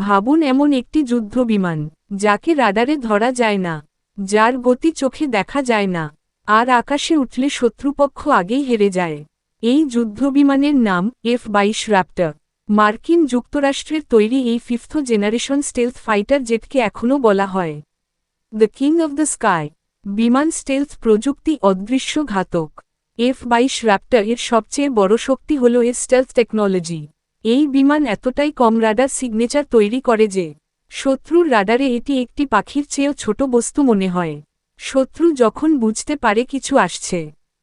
ভাবুন এমন একটি যুদ্ধ বিমান, যাকে রাডারে ধরা যায় না, যার গতি চোখে দেখা যায় না, আর আকাশে উঠলে শত্রুপক্ষ আগেই হেরে যায়। এই যুদ্ধবিমানের নাম এফ বাইশ র্যাপ্টার মার্কিন যুক্তরাষ্ট্রের তৈরি এই ফিফথ জেনারেশন স্টেলথ ফাইটার জেটকে এখনও বলা হয় the king of the sky. বিমান স্টেলথ প্রযুক্তি অদৃশ্য ঘাতক এফ বাইশ র্যাপ্টার এর সবচেয়ে বড় শক্তি হল এর স্টেলথ টেকনোলজি। এই বিমান এতটাই কম রাডার সিগনেচার তৈরি করে যে, শত্রুর রাডারে এটি একটি পাখির চেয়েও ছোট বস্তু মনে হয়। শত্রু যখন বুঝতে পারে কিছু আসছে,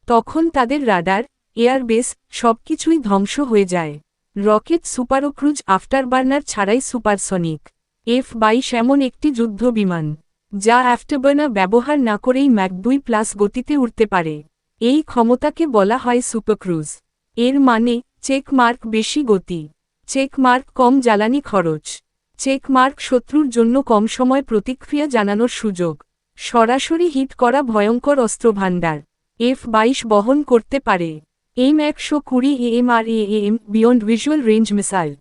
তখন তাদের রাডার, এয়ারবেস সবকিছুই ধ্বংস হয়ে যায়। রকেট সুপারোক্রুজ আফটারবার্নার ছাড়াই সুপারসনিক। এফ বাইশ এমন একটি যুদ্ধ বিমান, যা আফটারবার্নার ব্যবহার না করেই ম্যাক দুই প্লাস গতিতে উঠতে পারে। এই ক্ষমতাকে বলা হয় সুপারক্রুজ। এর মানে চেক মার্ক বেশি গতি। চেক মার্ক কম জ্বালানি খরচ। চেক মার্ক শত্রুর জন্য কম সময় প্রতিক্রিয়া জানানোর সুযোগ। সরাসরি হিট করা ভয়ঙ্কর অস্ত্রভাণ্ডার। এফ বাইশ বহন করতে পারে। এম একশো কুড়ি M R M beyond visual range missile.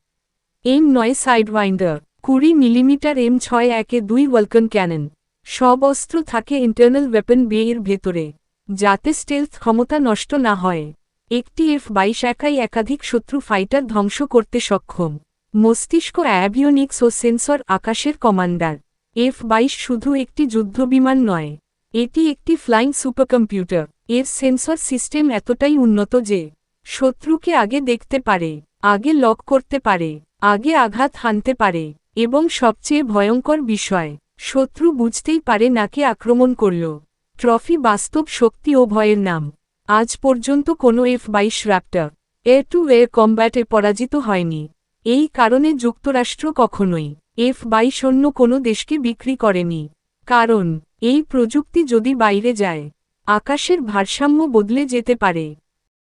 M নয় সাইডওয়াইন্ডার। কুড়ি মিলিমিটার এম ছয় একে দুই ওয়ালকন ক্যানন। সব অস্ত্র থাকে ইন্টারনাল ওয়েপন বে এর ভেতরে, যাতে স্টেলথ ক্ষমতা নষ্ট না হয়। একটি এফ বাইশ একাই একাধিক শত্রু ফাইটার ধ্বংস করতে সক্ষম। মস্তিষ্ক অ্যাভিওনিক্স ও সেন্সর আকাশের কমান্ডার এফ বাইশ শুধু একটি যুদ্ধবিমান নয়, এটি একটি ফ্লাইং সুপারকম্পিউটার এর সেন্সর সিস্টেম এতটাই উন্নত যে, শত্রুকে আগে দেখতে পারে, আগে লক করতে পারে, আগে আঘাত হানতে পারে, এবং সবচেয়ে ভয়ঙ্কর বিষয়, শত্রু বুঝতেই পারে নাকে আক্রমণ করল। ট্রফি বাস্তব শক্তি ও ভয়ের নাম। আজ পর্যন্ত কোনো এফ বাইশ র্যাপ্টার এ টু এ কম্ব্যাটে পরাজিত হয়নি। এই কারণে যুক্তরাষ্ট্র কখনোই এফ বাইশ অন্য কোনো দেশকে বিক্রি করেনি। কারণ, এই প্রযুক্তি যদি বাইরে যায়, আকাশের ভারসাম্য বদলে যেতে পারে।